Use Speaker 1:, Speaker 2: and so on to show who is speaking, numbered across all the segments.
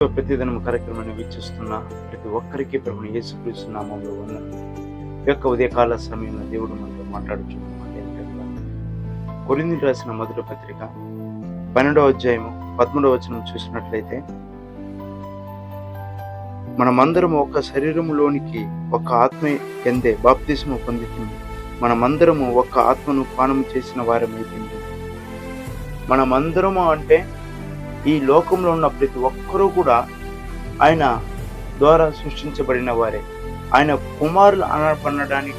Speaker 1: ప్రతిదినం కార్యక్రమాన్ని వీక్షిస్తున్న ప్రతి ఒక్కరికి ప్రభు యేసుక్రీస్తు నామంలో ఉన్న యొక్క ఉదయకాల సమయంలో దేవుడు మనతో మాట్లాడుచున్నాం కొరింది రాసిన మొదటి పత్రిక పన్నెండవ అధ్యాయము పదమూడవ వచనం చూసినట్లయితే మనమందరం ఒక శరీరములోనికి ఒక ఆత్మ ఎందే బాప్తిసము పొందుతుంది మనమందరము ఒక ఆత్మను పానము చేసిన వారమైతుంది మనమందరము అంటే ఈ లోకంలో ఉన్న ప్రతి ఒక్కరూ కూడా ఆయన ద్వారా సృష్టించబడిన వారే. ఆయన కుమారులు అనబడడానికి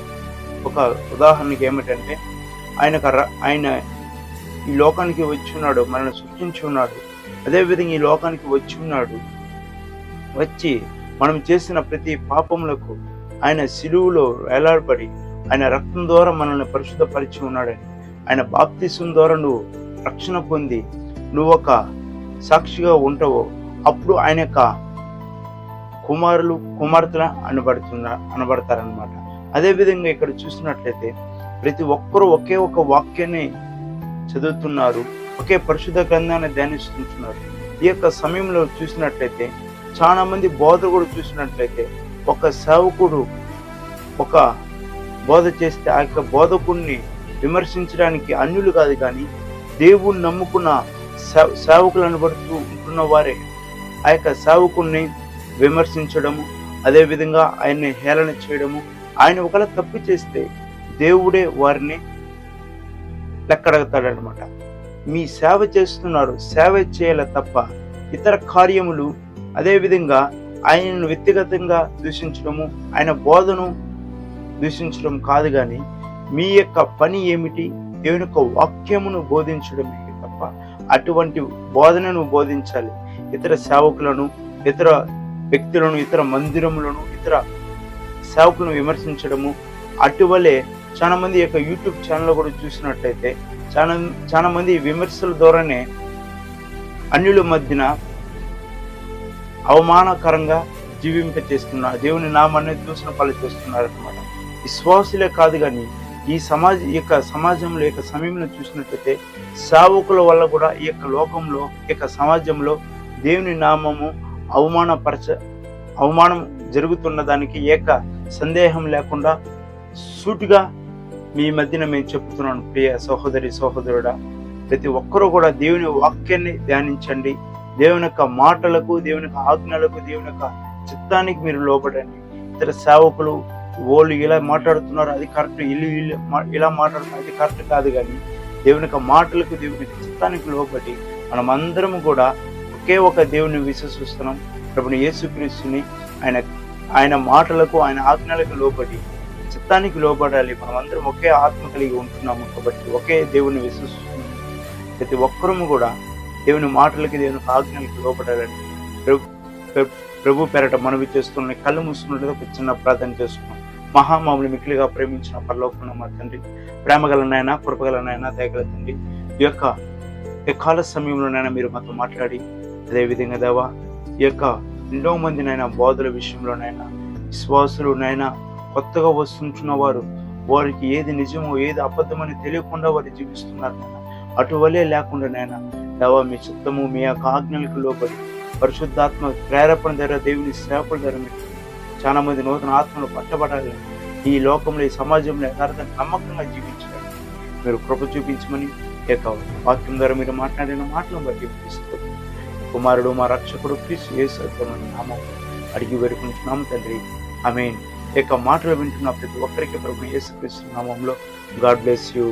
Speaker 1: ఒక ఉదాహరణకి ఏమిటంటే ఆయన ఆయన ఈ లోకానికి వచ్చి ఉన్నాడు మనల్ని సృష్టించి ఉన్నాడు అదేవిధంగా ఈ లోకానికి వచ్చి ఉన్నాడు వచ్చి మనం చేసిన ప్రతి పాపములకు ఆయన సిలువులో వేలాడబడి ఆయన రక్తం ద్వారా మనల్ని పరిశుద్ధపరిచి ఉన్నాడని ఆయన బాప్తిసం ద్వారా నువ్వు రక్షణ పొంది నువ్వు ఒక సాక్షిగా ఉంటావో అప్పుడు ఆయన యొక్క కుమారులు కుమార్తెల అనబడుతున్న అనబడతారనమాట అదేవిధంగా ఇక్కడ చూసినట్లయితే ప్రతి ఒక్కరూ ఒకే ఒక వాక్యాన్ని చదువుతున్నారు ఒకే పరిశుద్ధ గ్రంథాన్ని ధ్యానిస్తున్నారు. ఈ యొక్క సమయంలో చూసినట్లయితే చాలా మంది బోధకుడు చూసినట్లయితే ఒక సేవకుడు ఒక బోధ చేస్తే ఆ యొక్క బోధకుడిని విమర్శించడానికి అన్యులు కాదు కానీ దేవుణ్ణి నమ్ముకున్న సేవకులు అనబడుతూ ఉంటున్న వారే ఆ యొక్క సేవకుణ్ణి విమర్శించడము అదేవిధంగా ఆయన్ని హేళన చేయడము ఆయన ఒకవేళ తప్పు చేస్తే దేవుడే వారిని లెక్కడగతాడనమాట మీ సేవ చేస్తున్నారు సేవ చేయాల తప్ప ఇతర కార్యములు అదేవిధంగా ఆయనను వ్యక్తిగతంగా దూషించడము ఆయన బోధను దూషించడం కాదు కానీ మీ యొక్క పని ఏమిటి దేవుని యొక్క వాక్యమును బోధించడమే. అటువంటి బోధనను బోధించాలి. ఇతర సేవకులను ఇతర వ్యక్తులను ఇతర మందిరములను ఇతర సేవకులను విమర్శించడము. అటువలే చాలా మంది యొక్క యూట్యూబ్ ఛానల్లో కూడా చూసినట్లయితే చాలా చాలా మంది విమర్శల ద్వారానే అన్యుల మధ్యన అవమానకరంగా జీవింప చేస్తున్నారు దేవుని నామాన్ని దూషణ పాలు చేస్తున్నారు అనమాట విశ్వాసులే కాదు కానీ ఈ సమాజ ఈ యొక్క సమాజంలో ఈ యొక్క సమయంలో చూసినట్లయితే సేవకుల వల్ల కూడా ఈ యొక్క లోకంలో ఈ యొక్క సమాజంలో దేవుని నామము అవమానపరచ అవమానం జరుగుతున్న దానికి ఏక సందేహం లేకుండా సూటిగా మీ మధ్యన మేము చెప్తున్నాను ప్రియ సహోదరి సహోదరుడా. ప్రతి ఒక్కరూ కూడా దేవుని వాక్యాన్ని ధ్యానించండి. దేవుని యొక్క మాటలకు దేవుని యొక్క ఆజ్ఞలకు దేవుని యొక్క చిత్తానికి మీరు లోపడండి ఇతర సేవకులు వాళ్ళు ఇలా మాట్లాడుతున్నారు అది కరెక్ట్ ఇల్లు ఇల్లు ఇలా మాట్లాడుతున్నారు అది కరెక్ట్ కాదు కానీ దేవుని యొక్క మాటలకు దేవుని చిత్తానికి లోబడి మనం అందరం కూడా ఒకే ఒక దేవుని విశ్వసిస్తున్నాం. ప్రభుని యేసుక్రీస్తుని ఆయన ఆయన మాటలకు ఆయన ఆజ్ఞలకు లోబడి చిత్తానికి లోబడాలి. మనం అందరం ఒకే ఆత్మ కలిగి ఉంటున్నాము కాబట్టి ఒకే దేవుని విశ్వసిస్తున్నాము. ప్రతి ఒక్కరము కూడా దేవుని మాటలకి దేవుని ఆజ్ఞలకు లోబడాలని ప్రభు పేరట మనవి చేస్తున్న కళ్ళు మూసుకున్నట్టుగా ఒక చిన్న ప్రార్థన చేసుకున్నాం. మహామాములు మిక్కిలిగా ప్రేమించిన పరలోకున్న మా తండ్రి. ప్రేమగలనైనా కృపగలనైనా దయగల తండ్రి. ఈ యొక్క ఈ కాల సమయంలోనైనా మీరు మాతో మాట్లాడి అదేవిధంగా దేవా ఈ యొక్క ఎన్నో మందినైనా బోధల విషయంలోనైనా విశ్వాసులునైనా కొత్తగా వస్తుంటున్న వారు వారికి ఏది నిజమో ఏది అబద్ధమని తెలియకుండా వారు జీవిస్తున్నారు అటువలే లేకుండా నైనా దేవా మీ చిత్తము మీ యొక్క ఆజ్ఞలకు లోపలి పరిశుద్ధాత్మ ప్రేరేపణ ద్వారా దేవుని సేవకుల ద్వారా మీరు చాలా మంది నూతన ఆత్మలు పట్టబడాలి. ఈ లోకంలో ఈ సమాజంలో యథార్థ నమ్మకంగా జీవించాలి మీరు కృప చూపించమని ఈ యొక్క వాక్యం ద్వారా మీరు మాట్లాడిన మాటలను బట్టి తీసుకోండి కుమారుడు మా రక్షకుడు క్రీస్తు యేసుమని నామం అడిగి వేడుకుంటున్నాము తండ్రి. ఆమె యొక్క మాటలు వింటున్న ప్రతి ఒక్కరికి ప్రభు యేసుక్రీస్తు నామంలో గాడ్ బ్లెస్ యూ.